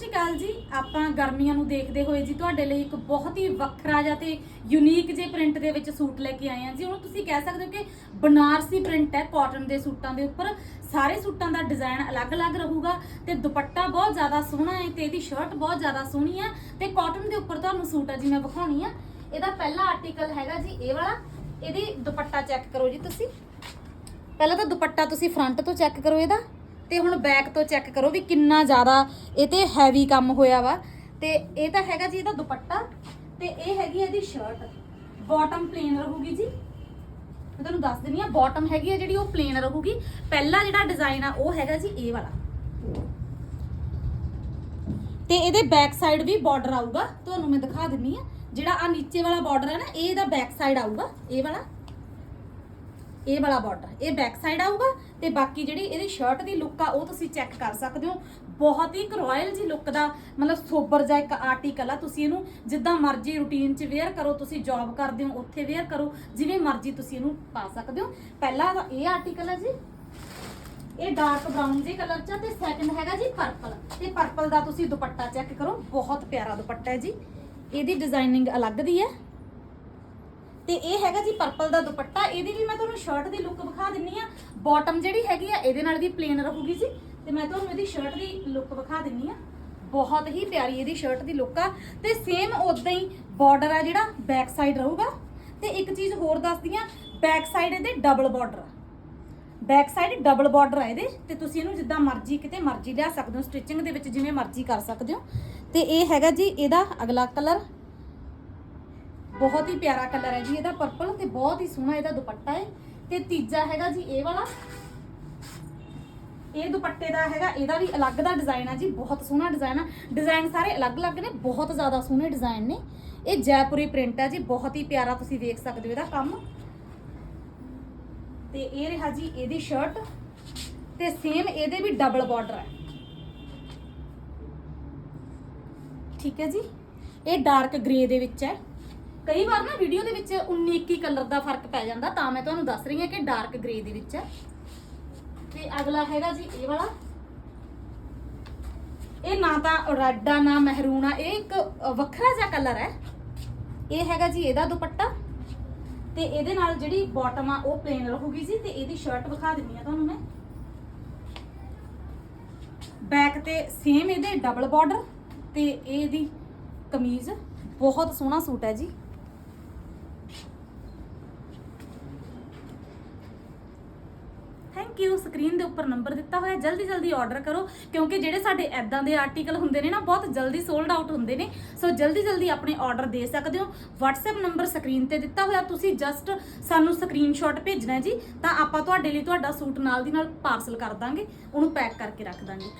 ਸਤਿ ਸ਼੍ਰੀ ਅਕਾਲ ਜੀ, ਆਪਾਂ ਗਰਮੀਆਂ ਨੂੰ ਦੇਖਦੇ ਹੋਏ ਜੀ, ਤੁਹਾਡੇ ਲਈ ਇੱਕ ਬਹੁਤ ਹੀ ਵੱਖਰਾ ਜਿਹਾ ਤੇ ਯੂਨੀਕ ਜੇ ਪ੍ਰਿੰਟ ਦੇ ਵਿੱਚ ਸੂਟ ਲੈ ਕੇ ਆਏ ਹਾਂ ਜੀ। ਉਹਨੂੰ ਤੁਸੀਂ ਕਹਿ ਸਕਦੇ ਹੋ ਕਿ ਬਨਾਰਸੀ ਪ੍ਰਿੰਟ ਹੈ ਕਾਟਨ ਦੇ ਸੂਟਾਂ ਦੇ ਉੱਪਰ। ਸਾਰੇ ਸੂਟਾਂ ਦਾ ਡਿਜ਼ਾਈਨ ਅਲੱਗ-ਅਲੱਗ ਰਹੂਗਾ ਤੇ ਦੁਪੱਟਾ ਬਹੁਤ ਜ਼ਿਆਦਾ ਸੋਹਣਾ ਹੈ ਤੇ ਇਹਦੀ ਸ਼ਰਟ ਬਹੁਤ ਜ਼ਿਆਦਾ ਸੋਹਣੀ ਹੈ ਤੇ ਕਾਟਨ ਦੇ ਉੱਪਰ ਤੁਹਾਨੂੰ ਸੂਟ ਆ ਜੀ ਮੈਂ ਵਿਖਾਉਣੀ ਆ। ਇਹਦਾ ਪਹਿਲਾ ਆਰਟੀਕਲ ਹੈਗਾ ਜੀ ਇਹ ਵਾਲਾ। ਇਹਦੀ ਦੁਪੱਟਾ ਚੈੱਕ ਕਰੋ ਜੀ ਤੁਸੀਂ। ਪਹਿਲਾਂ ਤਾਂ ਦੁਪੱਟਾ ਤੁਸੀਂ ਫਰੰਟ ਤੋਂ ਚੈੱਕ ਕਰੋ ਇਹਦਾ। ਤੇ ਹੁਣ ਬੈਕ ਤੋਂ ਚੈੱਕ ਕਰੋ ਵੀ ਕਿੰਨਾ ਜ਼ਿਆਦਾ ਇਹ ਤੇ ਹੈਵੀ ਕੰਮ ਹੋਇਆ ਵਾ। ਤੇ ਇਹ ਤਾਂ ਹੈਗਾ ਜੀ ਇਹਦਾ ਦੁਪੱਟਾ, ਤੇ ਇਹ ਹੈਗੀ ਇਹਦੀ ਸ਼ਰਟ ਬਾਟਮ ਪਲੇਨ ਰਹੂਗੀ ਜੀ। ਮੈਂ ਤੁਹਾਨੂੰ ਦੱਸ ਦਿੰਨੀ ਆ ਬਾਟਮ ਹੈਗੀ ਆ ਜਿਹੜੀ ਉਹ ਪਲੇਨ ਰਹੂਗੀ। ਪਹਿਲਾ ਜਿਹੜਾ ਡਿਜ਼ਾਈਨ ਆ, ਉਹ ਹੈਗਾ ਜੀ ਇਹ ਵਾਲਾ। ਤੇ ਇਹਦੇ ਬੈਕ ਸਾਈਡ ਵੀ ਬਾਰਡਰ ਆਊਗਾ। ਤੁਹਾਨੂੰ ਮੈਂ ਦਿਖਾ ਦਿੰਨੀ ਆ, ਜਿਹੜਾ ਆ ਨੀਚੇ ਵਾਲਾ ਬਾਰਡਰ ਹੈ ਨਾ, ਇਹ ਇਹਦਾ ਬੈਕ ਸਾਈਡ ਆਊਗਾ, ਇਹ ਵਾਲਾ। ਇਹ ਵਾਲਾ ਬਾਰਡਰ ਇਹ ਬੈਕ ਸਾਈਡ ਆਊਗਾ ਤੇ ਬਾਕੀ ਜਿਹੜੀ ਇਹਦੀ ਸ਼ਰਟ ਦੀ ਲੁੱਕ ਆ, ਉਹ ਤੁਸੀਂ ਚੈੱਕ ਕਰ ਸਕਦੇ ਹੋ। ਬਹੁਤ ਹੀ ਇੱਕ ਰਾਇਲ ਜੀ ਲੁੱਕ ਦਾ, ਮਤਲਬ ਸੋਬਰ ਜਿਹਾ ਇੱਕ ਆਰਟੀਕਲ ਆ, ਤੁਸੀਂ ਇਹਨੂੰ ਜਿੱਦਾਂ ਮਰਜ਼ੀ ਰੂਟੀਨ 'ਚ ਵੇਅਰ ਕਰੋ, ਤੁਸੀਂ ਜੌਬ ਕਰਦੇ ਹੋ, ਉੱਥੇ ਵੇਅਰ ਕਰੋ, ਜਿਵੇਂ ਮਰਜ਼ੀ ਤੁਸੀਂ ਇਹਨੂੰ ਪਾ ਸਕਦੇ ਹੋ। ਪਹਿਲਾ ਇਹ ਆਰਟੀਕਲ ਆ ਜੀ, ਇਹ ਡਾਰਕ ਬ੍ਰਾਊਨ ਜੇ ਕਲਰ 'ਚ ਆ, ਤੇ ਸੈਕੰਡ ਹੈਗਾ ਜੀ ਪਰਪਲ ਤੇ ਪਰਪਲ ਦਾ ਤੁਸੀਂ ਦੁਪੱਟਾ ਚੈੱਕ ਕਰੋ, ਬਹੁਤ ਪਿਆਰਾ ਦੁਪੱਟਾ ਹੈ ਜੀ। ਇਹਦੀ ਡਿਜ਼ਾਈਨਿੰਗ ਅਲੱਗ ਦੀ ਹੈ। ਤੇ ਇਹ ਹੈਗਾ ਜੀ ਪਰਪਲ ਦਾ ਦੁਪੱਟਾ। ਇਹਦੀ ਵੀ ਮੈਂ ਤੁਹਾਨੂੰ ਸ਼ਰਟ ਦੀ ਲੁੱਕ ਵਿਖਾ ਦਿੰਨੀ ਆ। ਬਾਟਮ ਜਿਹੜੀ ਹੈਗੀ ਆ, ਇਹਦੇ ਨਾਲ ਵੀ ਪਲੇਨ ਰਹੂਗੀ ਜੀ। ਤੇ ਮੈਂ ਤੁਹਾਨੂੰ ਇਹਦੀ ਸ਼ਰਟ ਦੀ ਲੁੱਕ ਵਿਖਾ ਦਿੰਨੀ ਆ। ਬਹੁਤ ਹੀ ਪਿਆਰੀ ਇਹਦੀ ਸ਼ਰਟ ਦੀ ਲੁੱਕ ਆ। ਤੇ ਸੇਮ ਉਦਾਂ ਹੀ ਬਾਰਡਰ ਆ ਜਿਹੜਾ ਬੈਕ ਸਾਈਡ ਰਹੂਗਾ। ਤੇ ਇੱਕ ਚੀਜ਼ ਹੋਰ ਦੱਸਦੀ ਆ ਬੈਕ ਸਾਈਡ ਇਹਦੇ double border back side double border ਆ ਇਹਦੇ। ਤੇ ਤੁਸੀਂ ਇਹਨੂੰ ਜਿੱਦਾਂ ਮਰਜ਼ੀ ਕਿਤੇ ਮਰਜ਼ੀ ਲਿਆ ਸਕਦੇ ਹੋ ਸਟਿਚਿੰਗ ਦੇ ਵਿੱਚ ਜਿਵੇਂ ਮਰਜ਼ੀ ਕਰ ਸਕਦੇ ਹੋ। ਤੇ ਇਹ ਹੈਗਾ ਜੀ, ਇਹਦਾ ਅਗਲਾ ਕਲਰ ਬਹੁਤ ਹੀ ਪਿਆਰਾ ਕਲਰ ਹੈ ਜੀ, ਇਹਦਾ ਪਰਪਲ ਤੇ ਬਹੁਤ ਹੀ ਸੋਹਣਾ ਇਹਦਾ ਦੁਪੱਟਾ ਹੈ। ਤੇ ਤੀਜਾ ਹੈਗਾ ਜੀ, ਇਹ ਵਾਲਾ। ਇਹ ਦੁਪੱਟੇ ਦਾ ਹੈਗਾ, ਇਹਦਾ ਵੀ ਅਲੱਗ ਦਾ ਡਿਜ਼ਾਈਨ ਆ ਜੀ, ਬਹੁਤ ਸੋਹਣਾ ਡਿਜ਼ਾਈਨ ਆ। ਡਿਜ਼ਾਈਨ ਸਾਰੇ ਅਲੱਗ-ਅਲੱਗ ਨੇ, ਬਹੁਤ ਜ਼ਿਆਦਾ ਸੋਹਣੇ ਡਿਜ਼ਾਈਨ ਨੇ। ਇਹ ਜੈਪੁਰੀ ਪ੍ਰਿੰਟ ਆ ਜੀ, ਬਹੁਤ ਹੀ ਪਿਆਰਾ ਤੁਸੀਂ ਦੇਖ ਸਕਦੇ ਹੋ ਇਹਦਾ ਕੰਮ। ਤੇ ਇਹ ਰਿਹਾ ਜੀ, ਇਹਦੀ ਸ਼ਰਟ ਤੇ ਸੇਮ ਇਹਦੇ ਵੀ ਡਬਲ ਬਾਰਡਰ ਹੈ ਠੀਕ ਹੈ ਜੀ? ਇਹ ਡਾਰਕ ਗ੍ਰੇ ਦੇ ਵਿੱਚ ਹੈ। ਕਈ ਵਾਰ ਨਾ ਵੀਡੀਓ ਦੇ ਵਿੱਚ 19 21 ਕਲਰ ਦਾ ਫ਼ਰਕ ਪੈ ਜਾਂਦਾ, ਤਾਂ ਮੈਂ ਤੁਹਾਨੂੰ ਦੱਸ ਰਹੀ ਹਾਂ ਕਿ ਡਾਰਕ ਗ੍ਰੇ ਦੇ ਵਿੱਚ ਹੈ। ਤੇ ਅਗਲਾ ਹੈਗਾ ਜੀ ਇਹ ਵਾਲਾ। ਇਹ ਨਾ ਤਾਂ ਰੈੱਡ ਆ, ਨਾ ਮਹਿਰੂਨ ਆ, ਇਹ ਇੱਕ ਵੱਖਰਾ ਜਿਹਾ ਕਲਰ ਹੈ। ਇਹ ਹੈਗਾ ਜੀ ਇਹਦਾ ਦੁਪੱਟਾ। ਤੇ ਇਹਦੇ ਨਾਲ ਜਿਹੜੀ ਬਾਟਮ ਆ, ਉਹ ਪਲੇਨ ਰਹੂਗੀ ਜੀ, ਤੇ ਇਹਦੀ ਸ਼ਰਟ ਵਿਖਾ ਦਿੰਨੀ ਆ ਤੁਹਾਨੂੰ ਮੈਂ। ਬੈਕ ਤੇ ਸੇਮ ਇਹਦੇ ਡਬਲ ਬਾਰਡਰ ਤੇ ਇਹਦੀ ਕਮੀਜ਼ ਬਹੁਤ ਸੋਹਣਾ ਸੂਟ ਹੈ ਜੀ। ਕਿ ਉਹ ਸਕਰੀਨ ਦੇ ਉੱਪਰ ਨੰਬਰ ਦਿੱਤਾ ਹੋਇਆ, ਜਲਦੀ ਜਲਦੀ ਆਰਡਰ ਕਰੋ, ਕਿਉਂਕਿ ਜਿਹੜੇ ਸਾਡੇ ਐਦਾਂ ਦੇ ਆਰਟੀਕਲ ਹੁੰਦੇ ਨੇ ਨਾ, ਬਹੁਤ ਜਲਦੀ ਸੋਲਡ ਆਊਟ ਹੁੰਦੇ ਨੇ। ਸੋ ਜਲਦੀ ਜਲਦੀ ਆਪਣੇ ਆਰਡਰ ਦੇ ਸਕਦੇ ਹੋ। WhatsApp ਨੰਬਰ ਸਕਰੀਨ ਤੇ ਦਿੱਤਾ ਹੋਇਆ, ਤੁਸੀਂ ਜਸਟ ਸਾਨੂੰ ਸਕਰੀਨਸ਼ਾਟ ਭੇਜਣਾ ਜੀ, ਤਾਂ ਆਪਾਂ ਤੁਹਾਡੇ ਲਈ ਤੁਹਾਡਾ ਸੂਟ ਨਾਲ ਦੀ ਨਾਲ ਪਾਰਸਲ ਕਰ ਦਾਂਗੇ, ਉਹਨੂੰ ਪੈਕ ਕਰਕੇ ਰੱਖ ਦਾਂਗੇ।